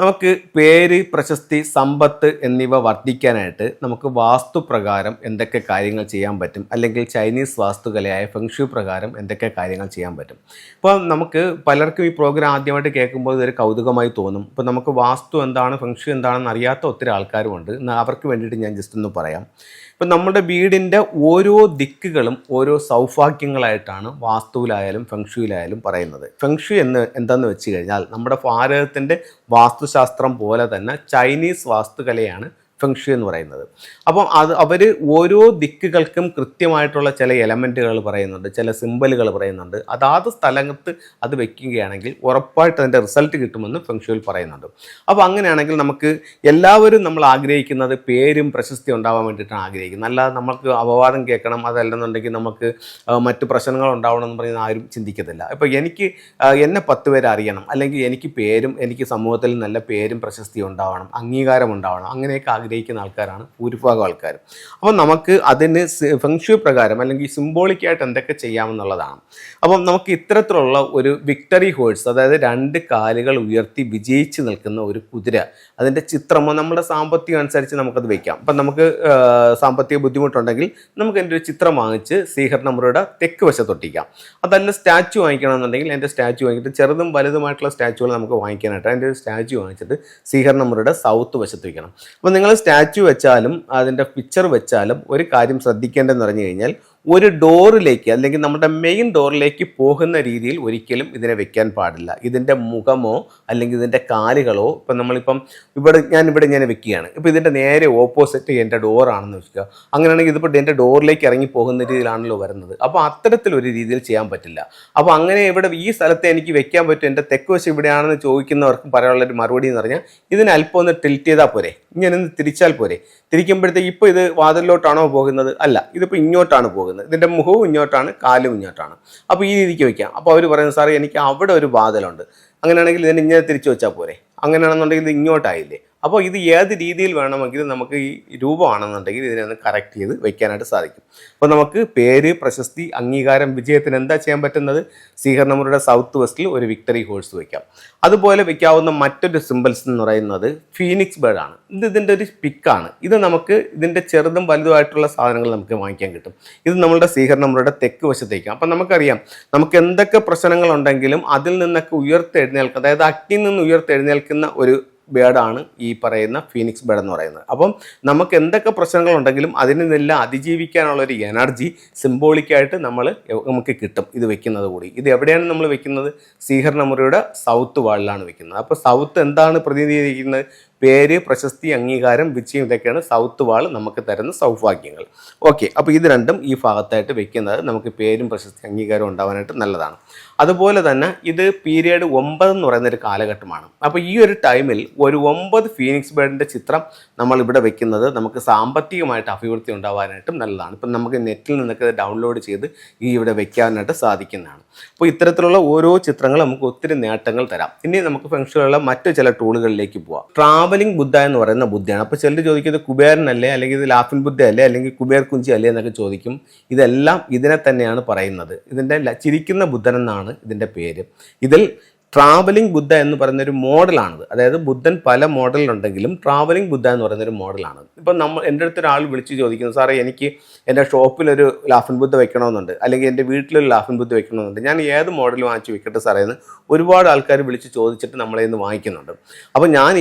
നമുക്ക് പേര് പ്രശസ്തി സമ്പത്ത് എന്നിവ വർദ്ധിക്കാനായിട്ട് നമുക്ക് വാസ്തു പ്രകാരം എന്തൊക്കെ കാര്യങ്ങൾ ചെയ്യാൻ പറ്റും? അല്ലെങ്കിൽ ചൈനീസ് വാസ്തുകലയായ ഫെങ്ഷു പ്രകാരം എന്തൊക്കെ കാര്യങ്ങൾ ചെയ്യാൻ പറ്റും? ഇപ്പോൾ നമുക്ക് പലർക്കും ഈ പ്രോഗ്രാം ആദ്യമായിട്ട് കേൾക്കുമ്പോൾ ഇതൊരു കൗതുകമായി തോന്നും. ഇപ്പോൾ നമുക്ക് വാസ്തു എന്താണ് ഫെങ്ഷു എന്താണെന്ന് അറിയാത്ത ഒത്തിരി ആൾക്കാരുമുണ്ട്. അവർക്ക് വേണ്ടിയിട്ട് ഞാൻ ജസ്റ്റ് ഒന്ന് പറയാം. ഇപ്പം നമ്മുടെ വീടിന്റെ ഓരോ ദിക്കുകളും ഓരോ സൗഭാഗ്യങ്ങളായിട്ടാണ് വാസ്തുവിലായാലും ഫെങ്ഷുയിലായാലും പറയുന്നത്. ഫെങ്ഷു എന്ന് എന്താന്ന് വെച്ച് കഴിഞ്ഞാൽ നമ്മുടെ ഭാരതത്തിന്റെ വാസ്തുശാസ്ത്രം പോലെ തന്നെ ചൈനീസ് വാസ്തുകലയാണ് ഫെങ്ഷു എന്ന് പറയുന്നത്. അപ്പം അത് അവർ ഓരോ ദിക്കുകൾക്കും കൃത്യമായിട്ടുള്ള ചില എലമെന്റുകൾ പറയുന്നുണ്ട് ചില സിമ്പലുകൾ പറയുന്നുണ്ട്. അതാത് സ്ഥലത്ത് അത് വെക്കുകയാണെങ്കിൽ ഉറപ്പായിട്ട് അതിന്റെ റിസൾട്ട് കിട്ടുമെന്ന് ഫെങ്ഷുവിൽ പറയുന്നുണ്ട്. അപ്പോൾ അങ്ങനെയാണെങ്കിൽ നമുക്ക് എല്ലാവരും നമ്മൾ ആഗ്രഹിക്കുന്നത് പേരും പ്രശസ്തി ഉണ്ടാവാൻ വേണ്ടിയിട്ടാണ് ആഗ്രഹിക്കുന്നത്. അല്ലാതെ നമുക്ക് അപവാദം കേൾക്കണം അതല്ലെന്നുണ്ടെങ്കിൽ നമുക്ക് മറ്റ് പ്രശ്നങ്ങൾ ഉണ്ടാവണം എന്ന് പറയുന്ന ആരും ചിന്തിക്കത്തില്ല. ഇപ്പോൾ എനിക്ക് എന്നെ പത്ത് പേര് അറിയണം. അല്ലെങ്കിൽ എനിക്ക് പേരും എനിക്ക് സമൂഹത്തിൽ നല്ല പേരും പ്രശസ്തിയും ഉണ്ടാവണം അംഗീകാരം ഉണ്ടാവണം അങ്ങനെയൊക്കെ ആഗ്രഹിക്കുന്ന ആൾക്കാരാണ് ഭൂരിഭാഗം ആൾക്കാരും. അപ്പം നമുക്ക് അതിന് ഫെങ്ഷു പ്രകാരം അല്ലെങ്കിൽ സിംബോളിക്കായിട്ട് എന്തൊക്കെ ചെയ്യാമെന്നുള്ളതാണ്. അപ്പം നമുക്ക് ഇത്തരത്തിലുള്ള ഒരു വിക്ടറി ഹോഴ്സ് അതായത് രണ്ട് കാലുകൾ ഉയർത്തി വിജയിച്ച് നിൽക്കുന്ന ഒരു കുതിര അതിന്റെ ചിത്രമോ നമ്മുടെ സാമ്പത്തികം അനുസരിച്ച് നമുക്കത് വയ്ക്കാം അപ്പം നമുക്ക് സാമ്പത്തിക ബുദ്ധിമുട്ടുണ്ടെങ്കിൽ നമുക്ക് എന്റെ ഒരു ചിത്രം വാങ്ങിച്ച് സീഹർ നമ്പറുടെ തെക്ക് വശത്തൊട്ടിക്കാം അതല്ല സ്റ്റാച്ചു വാങ്ങിക്കണമെന്നുണ്ടെങ്കിൽ എന്റെ സ്റ്റാച്ചു വാങ്ങിയിട്ട് ചെറുതും വലുതുമായിട്ടുള്ള സ്റ്റാച്ചുകൾ നമുക്ക് വാങ്ങിക്കാനായിട്ട് അതിന്റെ ഒരു സ്റ്റാച്ചു വാങ്ങിച്ചിട്ട് സീഹർ നമ്പറുടെ സൗത്ത് വശത്ത് വയ്ക്കണം അപ്പോൾ നിങ്ങൾ സ്റ്റാച്ചു വെച്ചാലും അതിന്റെ പിക്ചർ വെച്ചാലും ഒരു കാര്യം ശ്രദ്ധിക്കേണ്ടതെന്ന് പറഞ്ഞു കഴിഞ്ഞാൽ ഒരു ഡോറിലേക്ക് അല്ലെങ്കിൽ നമ്മുടെ മെയിൻ ഡോറിലേക്ക് പോകുന്ന രീതിയിൽ ഒരിക്കലും ഇതിനെ വെക്കാൻ പാടില്ല. ഇതിന്റെ മുഖമോ അല്ലെങ്കിൽ ഇതിന്റെ കാലുകളോ ഇപ്പം നമ്മളിപ്പം ഇവിടെ ഞാൻ ഇവിടെ ഇങ്ങനെ വെക്കുകയാണ്. ഇപ്പോൾ ഇതിന്റെ നേരെ ഓപ്പോസിറ്റ് എന്റെ ഡോറാണെന്ന് വെക്കുക. അങ്ങനെയാണെങ്കിൽ ഇതിപ്പോൾ എന്റെ ഡോറിലേക്ക് ഇറങ്ങി പോകുന്ന രീതിയിലാണല്ലോ വരുന്നത്. അപ്പോൾ അത്തരത്തിലൊരു രീതിയിൽ ചെയ്യാൻ പറ്റില്ല. അപ്പോൾ അങ്ങനെ ഇവിടെ ഈ സ്ഥലത്ത് എനിക്ക് വെക്കാൻ പറ്റും. എന്റെ തെക്ക് വശം ഇവിടെയാണെന്ന് ചോദിക്കുന്നവർക്കും പറയാനുള്ളൊരു മറുപടി എന്ന് പറഞ്ഞാൽ ഇതിന് അല്പം ഒന്ന് ടിൽറ്റ് ചെയ്താൽ പോരെ. ഇങ്ങനെ തിരിച്ചാൽ പോരെ. തിരിക്കുമ്പോഴത്തേക്ക് ഇപ്പോൾ ഇത് വാതിലിലോട്ടാണോ പോകുന്നത്? അല്ല. ഇതിപ്പോൾ ഇങ്ങോട്ടാണ് പോകുന്നത്. ഇതിന്റെ മുഖവും ഇങ്ങോട്ടാണ് കാലും ഇങ്ങോട്ടാണ്. അപ്പോൾ ഈ രീതിക്ക് വയ്ക്കാം. അപ്പോൾ അവർ പറയുന്നത് സാറേ എനിക്ക് അവിടെ ഒരു വാതിലുണ്ട്. അങ്ങനെയാണെങ്കിൽ ഇതിനെ ഇങ്ങനെ തിരിച്ചു വെച്ചാൽ പോരെ? അങ്ങനെയാണെന്നുണ്ടെങ്കിൽ ഇത് ഇങ്ങോട്ടായില്ലേ? അപ്പോൾ ഇത് ഏത് രീതിയിൽ വേണമെങ്കിലും നമുക്ക് ഈ രൂപമാണെന്നുണ്ടെങ്കിൽ ഇതിനെ ഒന്ന് കറക്റ്റ് ചെയ്ത് വയ്ക്കാനായിട്ട് സാധിക്കും. അപ്പോൾ നമുക്ക് പേര് പ്രശസ്തി അംഗീകാരം വിജയത്തിന് എന്താ ചെയ്യാൻ പറ്റുന്നത്? സ്വീകരണമുറിയുടെ സൗത്ത് വെസ്റ്റിൽ ഒരു വിക്ടറി ഹോഴ്സ് വയ്ക്കാം അതുപോലെ വയ്ക്കാവുന്ന മറ്റൊരു സിമ്പിൾസ് എന്ന് പറയുന്നത് ഫീനിക്സ് ബേർഡ് ആണ്. ഇത് ഇതിന്റെ ഒരു പിക്കാണ് ഇത് നമുക്ക് ഇതിന്റെ ചെറുതും വലുതുമായിട്ടുള്ള സാധനങ്ങൾ നമുക്ക് വാങ്ങിക്കാൻ കിട്ടും. ഇത് നമ്മളുടെ സ്വീകരണമുറിയുടെ തെക്ക് വശത്തേക്കാം അപ്പം നമുക്കറിയാം നമുക്ക് എന്തൊക്കെ പ്രശ്നങ്ങളുണ്ടെങ്കിലും അതിൽ നിന്നൊക്കെ ഉയർത്തെഴുന്നേൽക്കുക അതായത് അഗ്നിയിൽ നിന്ന് ഉയർത്തെഴുന്നേൽക്കുന്ന ഒരു ബേഡാണ് ഈ പറയുന്ന ഫീനിക്സ് ബേഡ് എന്ന് പറയുന്നത്. അപ്പം നമുക്ക് എന്തൊക്കെ പ്രശ്നങ്ങളുണ്ടെങ്കിലും അതിനെല്ലാം അതിജീവിക്കാനുള്ള ഒരു എനർജി സിംബോളിക്കായിട്ട് നമ്മൾ നമുക്ക് കിട്ടും ഇത് വെക്കുന്നത് കൂടി. ഇത് എവിടെയാണ് നമ്മൾ വെക്കുന്നത്? സീഹർ നമുറിയുടെ സൗത്ത് വാളിലാണ് വെക്കുന്നത്. അപ്പോൾ സൗത്ത് എന്താണ് പ്രതിനിധീകരിക്കുന്നത്? പേര് പ്രശസ്തി അംഗീകാരം വിജയം ഇതൊക്കെയാണ് സൗത്ത് വാൾ നമുക്ക് തരുന്ന സൗഭാഗ്യങ്ങൾ. ഓക്കെ അപ്പോൾ ഇത് രണ്ടും ഈ ഭാഗത്തായിട്ട് വെക്കുന്നത് നമുക്ക് പേരും പ്രശസ്തി അംഗീകാരം ഉണ്ടാവാനായിട്ട് നല്ലതാണ്. അതുപോലെ തന്നെ ഇത് പീരീഡ് ഒമ്പത് എന്ന് പറയുന്ന ഒരു കാലഘട്ടമാണ്. അപ്പോൾ ഈ ഒരു ടൈമിൽ ഒരു ഒമ്പത് ഫീനിക്സ് ബേർഡിന്റെ ചിത്രം നമ്മൾ ഇവിടെ വെക്കുന്നത് നമുക്ക് സാമ്പത്തികമായിട്ട് അഭിവൃദ്ധി ഉണ്ടാവാനായിട്ടും നല്ലതാണ്. ഇപ്പം നമുക്ക് നെറ്റിൽ നിന്നൊക്കെ ഡൗൺലോഡ് ചെയ്ത് ഈ ഇവിടെ വെക്കാനായിട്ട് സാധിക്കുന്നതാണ്. അപ്പോൾ ഇത്തരത്തിലുള്ള ഓരോ ചിത്രങ്ങളും നമുക്ക് ഒത്തിരി നേട്ടങ്ങൾ തരാം. ഇനി നമുക്ക് ഫംഗ്ഷനുള്ള മറ്റു ചില ടൂളുകളിലേക്ക് പോവാം. ട്രാവലിംഗ് ബുദ്ധ എന്ന് പറയുന്ന ബുദ്ധയാണ്. അപ്പോൾ ചിലർ ചോദിക്കുന്നത് കുബേരനല്ലേ? അല്ലെങ്കിൽ ഇത് ലാഫിൻ ബുദ്ധ അല്ലേ അല്ലെങ്കിൽ കുബേർ കുഞ്ചി അല്ലേ എന്നൊക്കെ ചോദിക്കും. ഇതെല്ലാം ഇതിനെ തന്നെയാണ് പറയുന്നത്. ഇതിന്റെ ചിരിക്കുന്ന ബുദ്ധൻ എന്നാണ് ഇതിന്റെ പേര്. ഇതിൽ ട്രാവലിംഗ് ബുദ്ധ എന്ന് പറയുന്ന ഒരു മോഡലാണിത്. അതായത് ബുദ്ധൻ പല മോഡലുണ്ടെങ്കിലും ട്രാവലിംഗ് ബുദ്ധ എന്ന് പറയുന്ന ഒരു മോഡലാണ് ഇപ്പം നമ്മൾ എന്റെ അടുത്ത് ഒരാൾ വിളിച്ച് ചോദിക്കുന്നു സാറേ എനിക്ക് എന്റെ ഷോപ്പിലൊരു ലാഫിൻ ബുദ്ധ വെക്കണമെന്നുണ്ട്. അല്ലെങ്കിൽ എന്റെ വീട്ടിലൊരു ലാഫിൻ ബുദ്ധ വെക്കണമെന്നുണ്ട്. ഞാൻ ഏത് മോഡൽ വാങ്ങിച്ച് വെക്കട്ടെ സാറേ? എന്ന് ഒരുപാട് ആൾക്കാർ വിളിച്ച് ചോദിച്ചിട്ട് നമ്മളെ ഇന്ന് വാങ്ങിക്കുന്നുണ്ട്. അപ്പോൾ ഞാൻ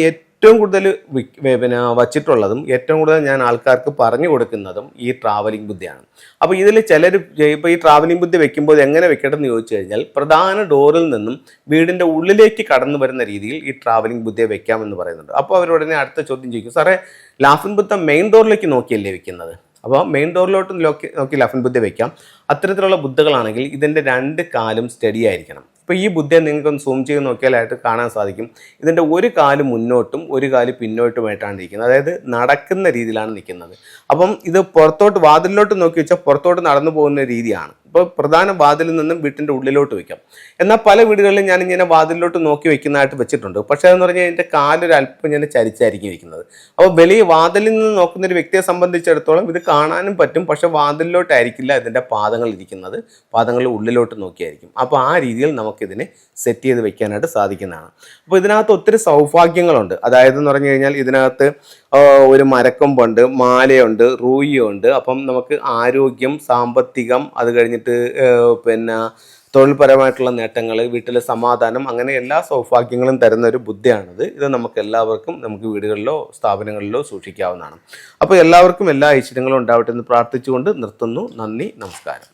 കൂടുതൽ വി- വെ- പിന്നെ വച്ചിട്ടുള്ളതും ഏറ്റവും കൂടുതൽ ഞാൻ ആൾക്കാർക്ക് പറഞ്ഞു കൊടുക്കുന്നതും ഈ ട്രാവലിംഗ് ബുദ്ധിയാണ്. അപ്പോൾ ഇതിൽ ചിലർ ഇപ്പോൾ ഈ ട്രാവലിംഗ് ബുദ്ധി വെക്കുമ്പോൾ എങ്ങനെ വെക്കണമെന്ന് ചോദിച്ചു കഴിഞ്ഞാൽ പ്രധാന ഡോറിൽ നിന്നും വീടിന്റെ ഉള്ളിലേക്ക് കടന്നു വരുന്ന രീതിയിൽ ഈ ട്രാവലിംഗ് ബുദ്ധിയെ വെക്കാമെന്ന് പറയുന്നുണ്ട്. അപ്പോൾ അവരുടനെ അടുത്ത ചോദ്യം ചോദിക്കും സാറേ ലാഫിൻ ബുദ്ധ മെയിൻ ഡോറിലേക്ക് നോക്കിയല്ലേ വെക്കുന്നത്? അപ്പോൾ മെയിൻ ഡോറിലോട്ട് നോക്കി നോക്കി ലഫൻ ബുദ്ധ വെക്കാം. അത്തരത്തിലുള്ള ബുദ്ധകളാണെങ്കിൽ ഇതിന്റെ രണ്ട് കാലും സ്റ്റഡി ആയിരിക്കണം. ഇപ്പോൾ ഈ ബുദ്ധയെ നിങ്ങൾക്കൊന്ന് സൂം ചെയ്ത് നോക്കിയാലായിട്ട് കാണാൻ സാധിക്കും. ഇതിന്റെ ഒരു കാൽ മുന്നോട്ടും ഒരു കാൽ പിന്നോട്ടുമായിട്ടാണ് ഇരിക്കുന്നത് അതായത് നടക്കുന്ന രീതിയിലാണ് നിൽക്കുന്നത്. അപ്പം ഇത് പുറത്തോട്ട് വാതിലിലോട്ട് നോക്കി വെച്ചാൽ പുറത്തോട്ട് നടന്നു പോകുന്ന രീതിയാണ്. ഇപ്പോൾ പ്രധാന വാതിലിൽ നിന്നും വീട്ടിന്റെ ഉള്ളിലോട്ട് വെക്കാം എന്നാൽ പല വീടുകളിലും ഞാൻ ഇങ്ങനെ വാതിലിലോട്ട് നോക്കി വെക്കുന്നതായിട്ട് വെച്ചിട്ടുണ്ട്. പക്ഷേ എന്ന് പറഞ്ഞാൽ എന്റെ കാലൊരു അല്പം ഇങ്ങനെ ചരിച്ചായിരിക്കും ഇരിക്കുന്നത്. അപ്പോൾ വലിയ വാതിലിൽ നിന്ന് നോക്കുന്ന ഒരു വ്യക്തിയെ സംബന്ധിച്ചിടത്തോളം ഇത് കാണാനും പറ്റും. പക്ഷേ വാതിലിലോട്ടായിരിക്കില്ല ഇതിന്റെ പാദങ്ങൾ പാദങ്ങൾ ഇരിക്കുന്നത്. പാദങ്ങളുടെ ഉള്ളിലോട്ട് നോക്കിയായിരിക്കും. അപ്പോൾ ആ രീതിയിൽ നമുക്കിതിനെ സെറ്റ് ചെയ്ത് വെക്കാനായിട്ട് സാധിക്കുന്നതാണ്. അപ്പോൾ ഇതിനകത്ത് ഒത്തിരി സൗഭാഗ്യങ്ങളുണ്ട്. അതായത് എന്ന് പറഞ്ഞു കഴിഞ്ഞാൽ ഇതിനകത്ത് ഒരു മരക്കൊമ്പുണ്ട് മാലയുണ്ട് റൂയുണ്ട് അപ്പം നമുക്ക് ആരോഗ്യം സാമ്പത്തികം അത് കഴിഞ്ഞിട്ട് പിന്നെ തൊഴിൽപരമായിട്ടുള്ള നേട്ടങ്ങൾ വീട്ടിലെ സമാധാനം അങ്ങനെ എല്ലാ സൗഭാഗ്യങ്ങളും തരുന്ന ഒരു ബുദ്ധിയാണിത്. ഇത് നമുക്ക് എല്ലാവർക്കും നമുക്ക് വീടുകളിലോ സ്ഥാപനങ്ങളിലോ സൂക്ഷിക്കാവുന്നതാണ്. അപ്പോൾ എല്ലാവർക്കും എല്ലാ ഐശ്വര്യങ്ങളും ഉണ്ടാവട്ടെ എന്ന് പ്രാർത്ഥിച്ചുകൊണ്ട് നിർത്തുന്നു. നന്ദി നമസ്കാരം.